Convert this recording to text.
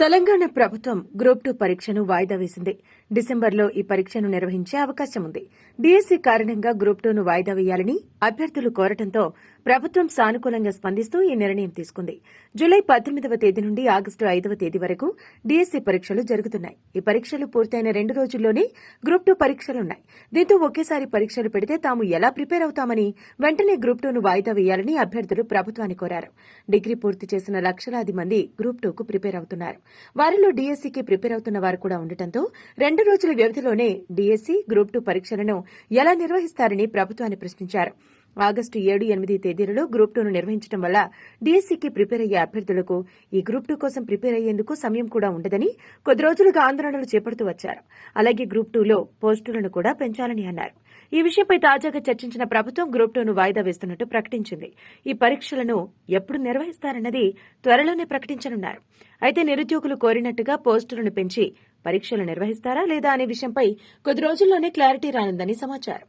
తెలంగాణ ప్రభుత్వం group two పరీక్షను వాయిదా వేసింది. డిసెంబర్లో ఈ పరీక్షను నిర్వహించే అవకాశం ఉంది. డీఎస్సీ కారణంగా గ్రూప్ టూను వాయిదా వేయాలని అభ్యర్థులు కోరటంతో ప్రభుత్వం సానుకూలంగా స్పందిస్తూ ఈ నిర్ణయం తీసుకుంది. జూలై పద్దెనిమిదవ తేదీ నుండి ఆగస్టు ఐదవ తేదీ వరకు డీఎస్సీ పరీక్షలు జరుగుతున్నాయి. ఈ పరీక్షలు పూర్తయిన రెండు రోజుల్లోనే గ్రూప్ టూ పరీక్షలున్నాయి. దీంతో ఒకేసారి పరీక్షలు పెడితే తాము ఎలా ప్రిపేర్ అవుతామని వెంటనే గ్రూప్ టూను వాయిదా వేయాలని అభ్యర్థులు ప్రభుత్వాన్ని కోరారు. డిగ్రీ పూర్తి చేసిన లక్షలాది మంది గ్రూప్ టూకు ప్రిపేర్ అవుతున్నారు. వారిలో డీఎస్సీకి ప్రిపేర్ అవుతున్న వారు కూడా ఉండటంతో రెండు రోజుల వ్యవధిలోనే డీఎస్సీ గ్రూప్ టూ పరీక్షలను ఎలా నిర్వహిస్తారని ప్రభుత్వాన్ని ప్రశ్నించారు. ఆగస్టు ఏడు ఎనిమిది తేదీలలో గ్రూప్ టూను నిర్వహించడం వల్ల డీఎస్సీకి ప్రిపేర్ అయ్యే అభ్యర్థులకు ఈ గ్రూప్ టూ కోసం ప్రిపేర్ అయ్యేందుకు సమయం కూడా ఉండదని కొద్ది రోజులుగా ఆందోళనలు చేపడుతూ వచ్చారు. అలాగే గ్రూప్ టూలో పోస్టులను కూడా పెంచాలని అన్నారు. ఈ విషయంపై తాజాగా చర్చించిన ప్రభుత్వం గ్రూప్ టూను వాయిదా వేస్తున్నట్టు ప్రకటించింది. ఈ పరీక్షలను ఎప్పుడు నిర్వహిస్తారన్నది త్వరలోనే ప్రకటించనున్నారు. అయితే నిరుద్యోగులు కోరినట్టుగా పోస్టులను పెంచి పరీక్షలు నిర్వహిస్తారా లేదా అనే విషయంపై కొద్ది రోజుల్లోనే క్లారిటీ రానుందని సమాచారం.